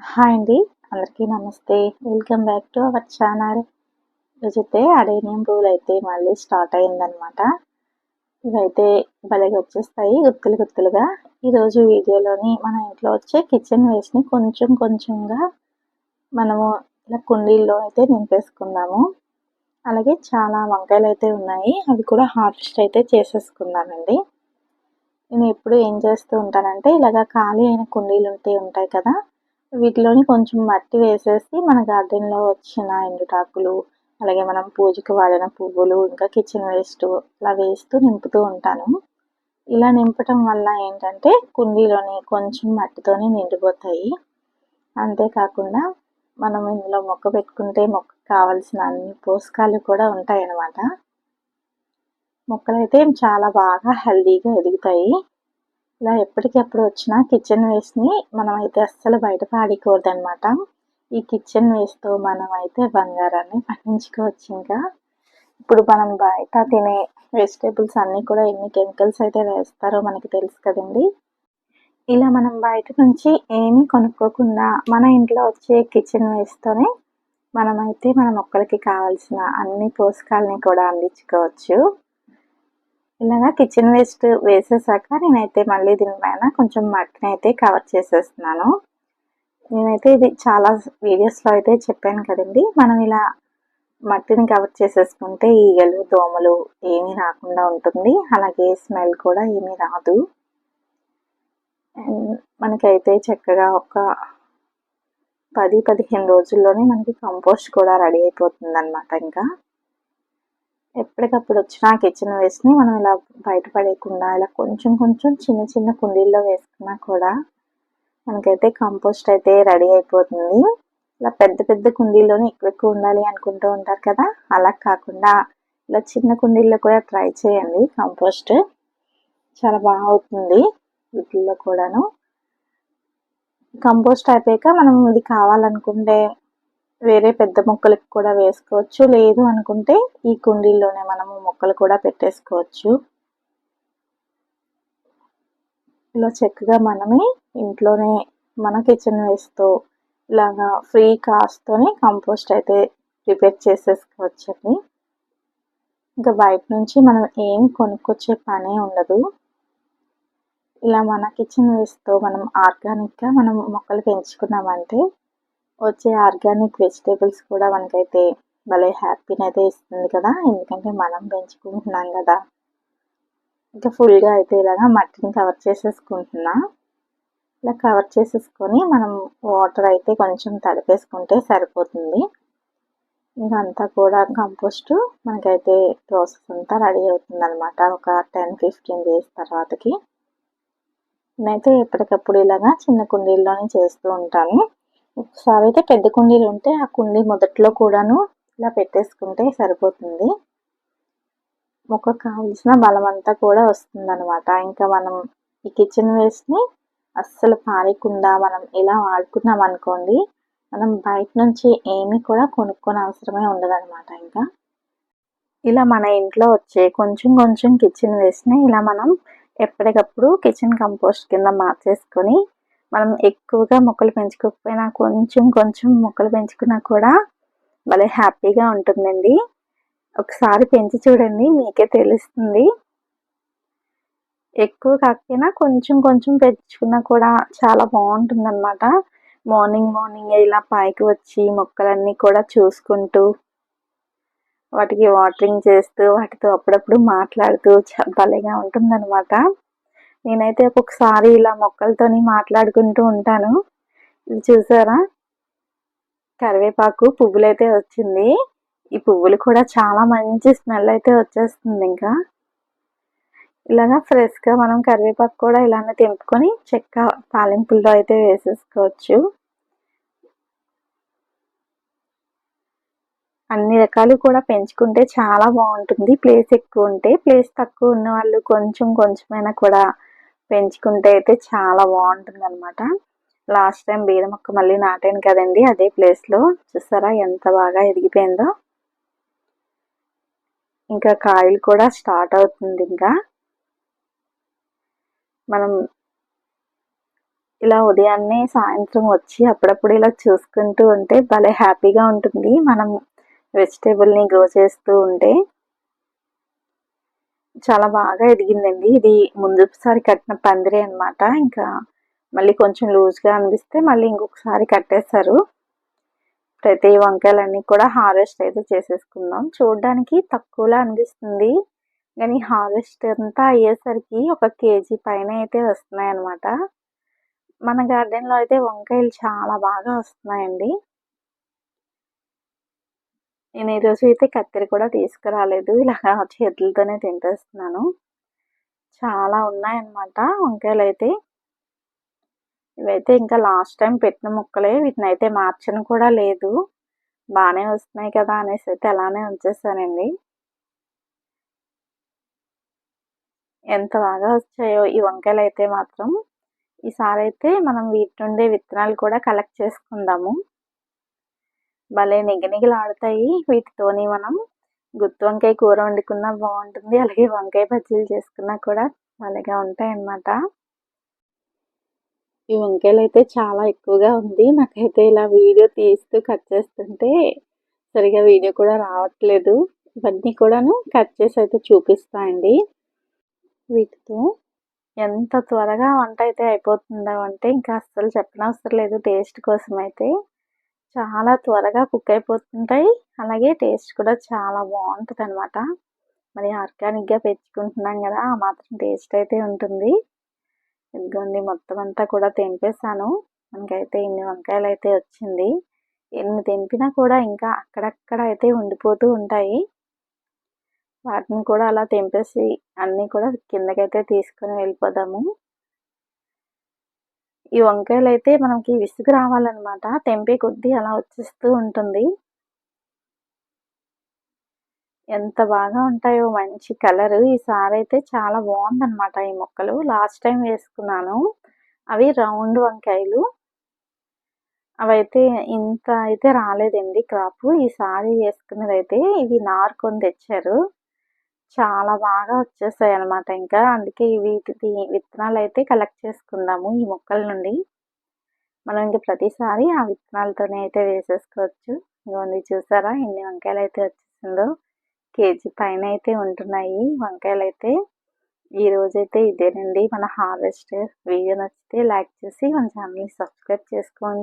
Hi అండి. అందరికీ నమస్తే. Welcome back to our channel రోజైతే అడేనియం పూలు అయితే మళ్ళీ స్టార్ట్ అయిందనమాట ఇవైతే భలేగా వచ్చేస్తాయి గుత్తులు గుత్తులుగా. ఈరోజు వీడియోలోని మన ఇంట్లో వచ్చే కిచెన్ వేస్ట్ని కొంచెం కొంచెంగా మనము ఇలా కుండీల్లో అయితే నింపేసుకుందాము. అలాగే చాలా వంకాయలు అయితే ఉన్నాయి. అవి కూడా హార్వెస్ట్ అయితే చేసేసుకుందామండి. నేను ఎప్పుడు ఏం చేస్తూ ఉంటానంటే ఇలాగ ఖాళీ అయిన కుండీలు ఉంటే ఉంటాయి కదా వీటిలోని కొంచెం మట్టి వేసేసి మన గార్డెన్లో వచ్చిన ఎండుటాకులు అలాగే మనం పూజకి వాడిన పువ్వులు ఇంకా కిచెన్ వేస్ట్ అలా వేస్తూ నింపుతూ ఉంటాను. ఇలా నింపటం వల్ల ఏంటంటే కుండీలోని కొంచెం మట్టితోనే నిండిపోతాయి. అంతేకాకుండా మనం ఇందులో మొక్క పెట్టుకుంటే మొక్క కావలసిన అన్ని పోషకాలు కూడా ఉంటాయి అన్నమాట మొక్కలైతే చాలా బాగా హెల్దీగా ఎదుగుతాయి. ఇలా ఎప్పటికెప్పుడు వచ్చినా కిచెన్ వేస్ట్ని మనం అయితే అస్సలు బయట పాడకూడదు అనమాట ఈ కిచెన్ వేస్ట్తో మనం అయితే బంగారాన్ని పండించుకోవచ్చు ఇంకా. ఇప్పుడు మనం బయట తినే వెజిటేబుల్స్ అన్నీ కూడా ఎన్ని కెమికల్స్ అయితే వేస్తారో మనకి తెలుసు కదండి. ఇలా మనం బయట నుంచి ఏమీ కొనుక్కోకుండా మన ఇంట్లో వచ్చే కిచెన్ వేస్తోనే మనమైతే మన మొక్కలకి కావాల్సిన అన్ని పోషకాలని కూడా అందించుకోవచ్చు. ఇలాగా కిచెన్ వేస్ట్ వేసేసాక నేనైతే మళ్ళీ దీనిపైన కొంచెం మట్టిని అయితే కవర్ చేసేస్తున్నాను. నేనైతే ఇది చాలా వీడియోస్లో అయితే చెప్పాను కదండి. మనం ఇలా మట్టిని కవర్ చేసేసుకుంటే ఈగలు దోమలు ఏమీ రాకుండా ఉంటుంది. అలాగే స్మెల్ కూడా ఏమీ రాదు. మనకైతే చక్కగా ఒక పది పదిహేను రోజుల్లోనే మనకి కంపోస్ట్ కూడా రెడీ అయిపోతుంది అనమాట ఇంకా. ఎప్పటికప్పుడు వచ్చిన కిచెన్ వేస్ట్ని మనం ఇలా బయటపడేయకుండా ఇలా కొంచెం కొంచెం చిన్న చిన్న కుండీల్లో వేసుకున్నా కూడా మనకైతే కంపోస్ట్ అయితే రెడీ అయిపోతుంది. ఇలా పెద్ద పెద్ద కుండీల్లోనే ఎక్కువ ఎక్కువ ఉండాలి అనుకుంటూ ఉంటారు కదా? అలా కాకుండా ఇలా చిన్న కుండీల్లో కూడా ట్రై చేయండి కంపోస్ట్ చాలా బాగా అవుతుంది వీటిల్లో కూడాను. కంపోస్ట్ అయిపోయాక మనం ఇది కావాలనుకుంటే వేరే పెద్ద మొక్కలకు కూడా వేసుకోవచ్చు. లేదు అనుకుంటే ఈ కుండీల్లోనే మనము మొక్కలు కూడా పెట్టేసుకోవచ్చు. ఇలా చక్కగా మనమే ఇంట్లోనే మన కిచెన్ వేస్తూ ఇలాగా ఫ్రీ కాస్ట్తోనే కంపోస్ట్ అయితే ప్రిపేర్ చేసేసుకోవచ్చండి. ఇంకా బయట నుంచి మనం ఏం కొనుక్కొచ్చే పనే ఉండదు. ఇలా మన కిచెన్ వేస్తూ మనం ఆర్గానిక్గా మనం మొక్కలు పెంచుకున్నామంటే వచ్చే ఆర్గానిక్ వెజిటేబుల్స్ కూడా మనకైతే భలే హ్యాపీని అయితే ఇస్తుంది కదా. ఎందుకంటే మనం పెంచుకుంటున్నాం కదా. ఇంకా ఫుల్గా అయితే ఇలాగా మట్టిని కవర్ చేసేసుకుంటున్నా. ఇలా కవర్ చేసేసుకొని మనం వాటర్ అయితే కొంచెం తడిపేసుకుంటే సరిపోతుంది. ఇంకా అంతా కూడా కంపోస్ట్ మనకైతే ప్రాసెస్ అంతా రెడీ అవుతుంది అనమాట ఒక టెన్ ఫిఫ్టీన్ డేస్ తర్వాతకి. నేనైతే ఎప్పటికప్పుడు ఇలాగా చిన్న కుండీల్లోనే చేస్తూ ఉంటాను. ఒకసారి అయితే పెద్ద కుండీలు ఉంటే ఆ కుండీ మొదట్లో కూడాను ఇలా పెట్టేసుకుంటే సరిపోతుంది. మొక్క కావాల్సిన బలం అంతా కూడా వస్తుందన్నమాట. ఇంకా మనం ఈ కిచెన్ వేస్ట్ని అస్సలు పారేయకుండా మనం ఇలా వాడుకున్నాం అనుకోండి మనం బయట నుంచి ఏమీ కూడా కొనుక్కొని అవసరమే ఉండదన్నమాట ఇంకా. ఇలా మన ఇంట్లో వచ్చే కొంచెం కొంచెం కిచెన్ వేస్ట్ని ఇలా మనం ఎప్పటికప్పుడు కిచెన్ కంపోస్ట్ కింద మార్చేసుకొని మనం ఎక్కువగా మొక్కలు పెంచుకోకపోయినా కొంచెం కొంచెం మొక్కలు పెంచుకున్నా కూడా భలే హ్యాపీగా ఉంటుందండి. ఒకసారి పెంచి చూడండి మీకే తెలుస్తుంది. ఎక్కువ కాకపోయినా కొంచెం కొంచెం పెంచుకున్నా కూడా చాలా బాగుంటుంది అనమాట మార్నింగ్ మార్నింగ్ ఇలా పైకి వచ్చి మొక్కలన్నీ కూడా చూసుకుంటూ వాటికి వాటరింగ్ చేస్తూ వాటితో అప్పుడప్పుడు మాట్లాడుతూ భలేగా ఉంటుందన్నమాట. నేనైతే ఒక్కొక్కసారి ఇలా మొక్కలతోని మాట్లాడుకుంటూ ఉంటాను. ఇది చూసారా? కరివేపాకు పువ్వులు అయితే వచ్చింది. ఈ పువ్వులు కూడా చాలా మంచి స్మెల్ అయితే వచ్చేస్తుంది ఇంకా. ఇలాగా ఫ్రెష్గా మనం కరివేపాకు కూడా ఇలానే తెంపుకొని చెక్క తాలింపుల్లో అయితే వేసేసుకోవచ్చు. అన్ని రకాలు కూడా పెంచుకుంటే చాలా బాగుంటుంది. ప్లేస్ ఎక్కువ ఉంటే ప్లేస్ తక్కువ ఉన్న వాళ్ళు కొంచెం కొంచెమైనా కూడా పెంచుకుంటే అయితే చాలా బాగుంటుంది అనమాట లాస్ట్ టైం బీద మొక్క మళ్ళీ నాటాను కదండి అదే ప్లేస్లో. చూసారా ఎంత బాగా ఎదిగిపోయిందో. ఇంకా కాయలు కూడా స్టార్ట్ అవుతుంది ఇంకా. మనం ఇలా ఉదయాన్నే సాయంత్రం వచ్చి అప్పుడప్పుడు ఇలా చూసుకుంటూ ఉంటే భలే హ్యాపీగా ఉంటుంది. మనం వెజిటేబుల్ని గ్రో చేస్తూ ఉంటే చాలా బాగా ఎదిగిందండి. ఇది ముందుసారి కట్టిన పందిరే అనమాట ఇంకా మళ్ళీ కొంచెం లూజ్గా అనిపిస్తే మళ్ళీ ఇంకొకసారి కట్టేశారు. ప్రతి వంకాయలన్నీ కూడా హార్వెస్ట్ అయితే చేసేసుకుందాం. చూడడానికి తక్కువలా అనిపిస్తుంది. కానీ హార్వెస్ట్ అంతా అయ్యేసరికి ఒక కేజీ పైన అయితే వస్తున్నాయి అనమాట మన గార్డెన్లో అయితే వంకాయలు చాలా బాగా వస్తున్నాయండి. నేను ఈరోజు అయితే కత్తెర కూడా తీసుకురాలేదు. ఇలాగా చేతులతోనే తింటేస్తున్నాను. చాలా ఉన్నాయన్నమాట వంకాయలు అయితే ఇవైతే ఇంకా లాస్ట్ టైం పెట్టిన ముక్కలే. వీటిని అయితే మార్చను కూడా లేదు. బాగానే వస్తున్నాయి కదా అనేసి అయితే అలానే ఉంచేసానండి. ఎంత బాగా వచ్చాయో ఈ వంకాయలు అయితే మాత్రం. ఈసారి అయితే మనం వీటి నుండి విత్తనాలు కూడా కలెక్ట్ చేసుకుందాము. భలే నిగనిగలాడుతాయి వీటితోని మనం. గుత్తి వంకాయ కూర వండుకున్నా బాగుంటుంది. అలాగే వంకాయ బజ్జీలు చేసుకున్నా కూడా భలేగా ఉంటాయి అన్నమాట ఈ వంకాయలు అయితే చాలా ఎక్కువగా ఉంది. నాకైతే ఇలా వీడియో తీస్తూ కట్ చేస్తుంటే సరిగా వీడియో కూడా రావట్లేదు. ఇవన్నీ కూడాను కట్ చేసి అయితే చూపిస్తాయండి వీటితో ఎంత త్వరగా వంట అయితే అయిపోతుందో అంటే ఇంకా అస్సలు చెప్పనవసరం లేదు. టేస్ట్ కోసం అయితే చాలా త్వరగా కుక్ అయిపోతుంటాయి. అలాగే టేస్ట్ కూడా చాలా బాగుంటుంది అనమాట మరి ఆర్గానిక్గా పెంచుకుంటున్నాం కదా ఆ మాత్రం టేస్ట్ అయితే ఉంటుంది. ఇదిగోండి మొత్తం అంతా కూడా తెంపేశాను. మనకైతే ఇన్ని వంకాయలు అయితే వచ్చింది. ఎన్ని తెంపినా కూడా ఇంకా అక్కడక్కడ అయితే ఉండిపోతూ ఉంటాయి. వాటిని కూడా అలా తెంపేసి అన్నీ కూడా కిందకైతే తీసుకొని వెళ్ళిపోదాము. ఈ వంకాయలు అయితే మనకి విసుగు రావాలన్నమాట. తెంపే కొద్దీ అలా వచ్చేస్తూ ఉంటుంది. ఎంత బాగా ఉంటాయో మంచి కలర్. ఈసారి అయితే చాలా బాగుందన్నమాట ఈ మొక్కలు. లాస్ట్ టైం వేసుకున్నాను. అవి రౌండ్ వంకాయలు. అవైతే ఇంత అయితే రాలేదండి క్రాప్. ఈసారి వేసుకున్నదైతే అయితే ఇవి నారుకొని తెచ్చారు. చాలా బాగా వచ్చేసాయి అనమాట ఇంకా అందుకే వీటి విత్తనాలు అయితే కలెక్ట్ చేసుకుందాము ఈ మొక్కల నుండి. మనం ఇంకా ప్రతిసారి ఆ విత్తనాలతోనే అయితే వేసేసుకోవచ్చు. ఇవన్నీ చూసారా ఎన్ని వంకాయలు అయితే వచ్చేసిందో. కేజీ పైన అయితే ఉంటున్నాయి వంకాయలు అయితే ఈ రోజైతే ఇదేనండి. మన హార్వెస్ట్. వీడియో నచ్చితే లైక్ చేసి మన ఛానల్ని సబ్స్క్రైబ్ చేసుకోండి.